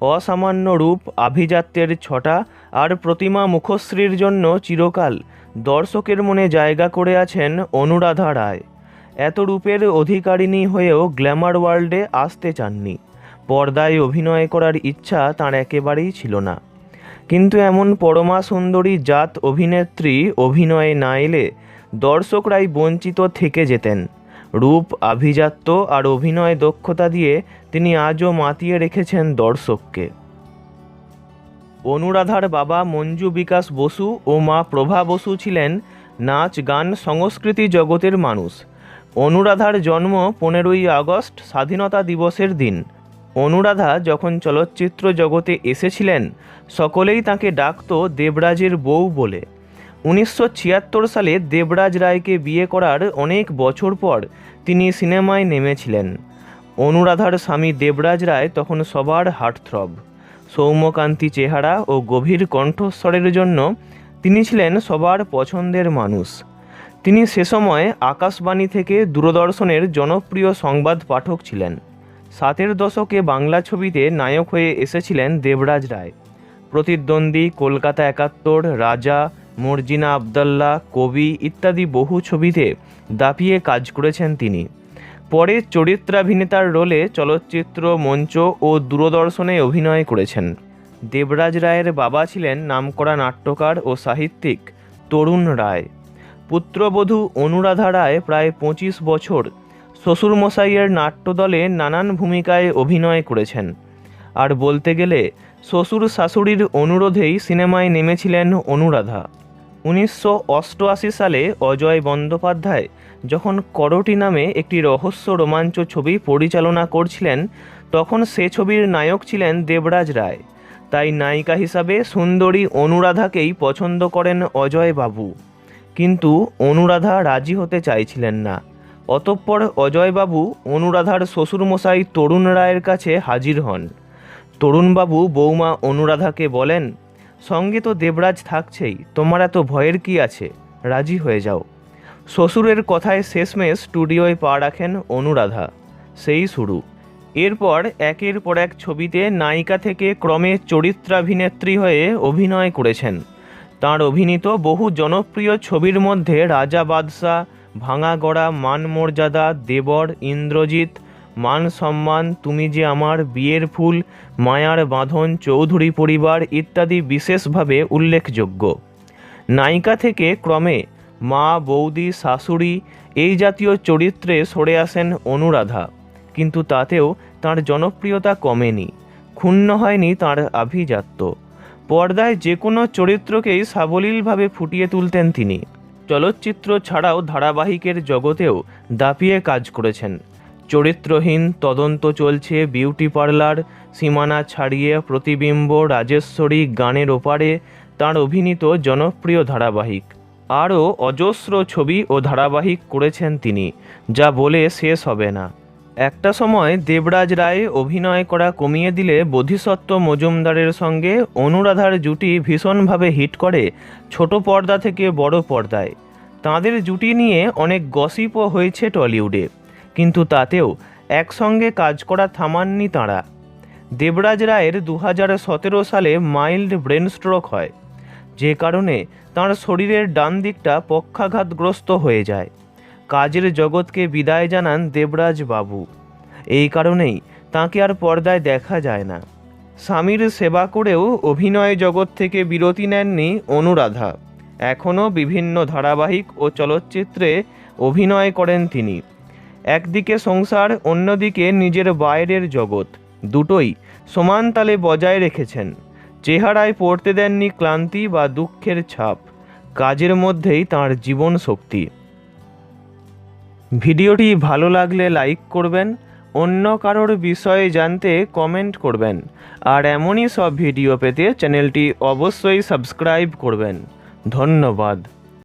অসামান্য রূপ আভিজাত্যের ছটা আর প্রতিমা মুখশ্রীর জন্য চিরকাল। দর্শকের মনে জায়গা করে আছেন অনুরাধা রায়। এত রূপের অধিকারিণী হয়েও গ্ল্যামার ওয়ার্ল্ডে আসতে চাননি। পর্দায় অভিনয় করার ইচ্ছা তার একেবারেই ছিল না। কিন্তু এমন পরমা সুন্দরী জাত অভিনেত্রী অভিনয়ে না এলে দর্শকরাই বঞ্চিত থেকে যেতেন। রূপ, আভিজাত্য আর অভিনয় দক্ষতা দিয়ে তিনি আজও মাতিয়ে রেখেছেন দর্শককে। অনুরাধার বাবা মঞ্জু বিকাশ বসু ও মা প্রভা বসু ছিলেন নাচ, গান, সংস্কৃতি জগতের মানুষ। অনুরাধার জন্ম পনেরোই আগস্ট, স্বাধীনতা দিবসের দিন। অনুরাধা যখন চলচ্চিত্র জগতে এসেছিলেন, সকলেই তাকে ডাকত দেবরাজের বউ বলে। উনিশশো ছিয়াত্তর সালে দেবরাজ রায়কে বিয়ে করার অনেক বছর পর তিনি সিনেমায় নেমেছিলেন। অনুরাধার স্বামী দেবরাজ রায় তখন সবার হার্টথ্রব। সৌম্যকান্তি চেহারা ও গভীর কণ্ঠস্বরের জন্য তিনি ছিলেন সবার পছন্দের মানুষ। তিনি সে সময় আকাশবাণী থেকে দূরদর্শনের জনপ্রিয় সংবাদ পাঠক ছিলেন। সাতের দশকে বাংলা ছবিতে নায়ক হয়ে এসেছিলেন দেবরাজ রায়। প্রতিদ্বন্দ্বী কলকাতা একাত্তর, রাজা মর্জিনা আবদাল্লাহ কবি ইত্যাদি বহু ছবিতে দাপিয়ে কাজ করেছেন তিনি। পরে চরিত্রাভিনেতার রোলে চলচ্চিত্র, মঞ্চ ও দূরদর্শনে অভিনয় করেছেন। দেবরাজ রায়ের বাবা ছিলেন নামকরা নাট্যকার ও সাহিত্যিক তরুণ রায়। পুত্রবধূ অনুরাধা রায় প্রায় পঁচিশ বছর শ্বশুরমশাইয়ের নাট্যদলে নানান ভূমিকায় অভিনয় করেছেন। আর বলতে গেলে শ্বশুর শাশুড়ির অনুরোধেই সিনেমায় নেমেছিলেন অনুরাধা। উনিশশো অষ্টআশি সালে অজয় বন্দ্যোপাধ্যায় যখন করটি নামে একটি রহস্য রোমাঞ্চ ছবি পরিচালনা করছিলেন, তখন সে ছবির নায়ক ছিলেন দেবরাজ রায়। তাই নায়িকা হিসাবে সুন্দরী অনুরাধাকেই পছন্দ করেন অজয় বাবু। কিন্তু অনুরাধা রাজি হতে চাইছিলেন না। অতঃপর অজয়বাবু অনুরাধার শ্বশুরমশাই তরুণ রায়ের কাছে হাজির হন। তরুণবাবু বৌমা অনুরাধাকে বলেন সঙ্গে তো দেবরাজ থাকছেই, তোমার এত ভয়ের কি আছে? রাজি হয়ে যাও। শ্বশুরের কথায় শেষমেশ স্টুডিওয় পা রাখেন অনুরাধা। সেই শুরু। এরপর একের পর এক ছবিতে নায়িকা থেকে ক্রমে চরিত্রাভিনেত্রী হয়ে অভিনয় করেছেন। তাঁর অভিনীত বহু জনপ্রিয় ছবির মধ্যে রাজা বাদশাহ, ভাঙাগড়া মান মর্যাদা দেবর, ইন্দ্রজিৎ মান সম্মান, তুমি যে আমার বিয়ের ফুল, মায়ার বাঁধন, চৌধুরী পরিবার ইত্যাদি বিশেষভাবে উল্লেখযোগ্য। নায়িকা থেকে ক্রমে মা, বৌদি, শাশুড়ি এই জাতীয় চরিত্রে সরে আসেন অনুরাধা। কিন্তু তাতেও তার জনপ্রিয়তা কমেনি, ক্ষুণ্ণ হয়নি তার আভিজাত্য। পর্দায় যে কোনো চরিত্রকেই সাবলীলভাবে ফুটিয়ে তুলতেন তিনি। চলচ্চিত্র ছাড়াও ধারাবাহিকের জগতেও দাপিয়ে কাজ করেছেন। চরিত্রহীন, তদন্ত চলছে, বিউটি পার্লার, সীমানা ছাড়িয়ে প্রতিবিম্ব রাজেশ্বরী গানের ওপারে তার অভিনীত জনপ্রিয় ধারাবাহিক। আরও অজস্র ছবি ও ধারাবাহিক করেছেন তিনি, যা বলে শেষ হবে না। একটা সময় দেবরাজ রায় অভিনয় করা কমিয়ে দিলে বোধিসত্ত্ব মজুমদারের সঙ্গে অনুরাধার জুটি ভীষণভাবে হিট করে ছোট পর্দা থেকে বড় পর্দায়। তাঁদের জুটি নিয়ে অনেক গসিপও হয়েছে টলিউডে। কিন্তু তাতেও একসঙ্গে কাজ করা থামাননি তাঁরা। দেবরাজ রায়ের দু সতেরো সালে মাইল্ড ব্রেন স্ট্রোক হয়, যে কারণে তাঁর শরীরের ডান দিকটা পক্ষাঘাতগ্রস্ত হয়ে যায়। কাজের জগৎকে বিদায় জানান দেবরাজ বাবু। এই কারণেই তাঁকে আর পর্দায় দেখা যায় না। স্বামীর সেবা করেও অভিনয় জগৎ থেকে বিরতি নেননি অনুরাধা। এখনও বিভিন্ন ধারাবাহিক ও চলচ্চিত্রে অভিনয় করেন তিনি। একদিকে সংসার, অন্যদিকে নিজের বাইরের জগৎ। দুটোই সমান তালে বজায় রেখেছেন। চেহারায় পড়তে দেননি ক্লান্তি বা দুঃখের ছাপ। কাজের মধ্যেই তার জীবন শক্তি। ভিডিওটি ভালো লাগলে লাইক করবেন, অন্য কারোর বিষয়ে জানতে কমেন্ট করবেন, আর এমনই সব ভিডিও পেতে চ্যানেলটি অবশ্যই সাবস্ক্রাইব করবেন। ধন্যবাদ।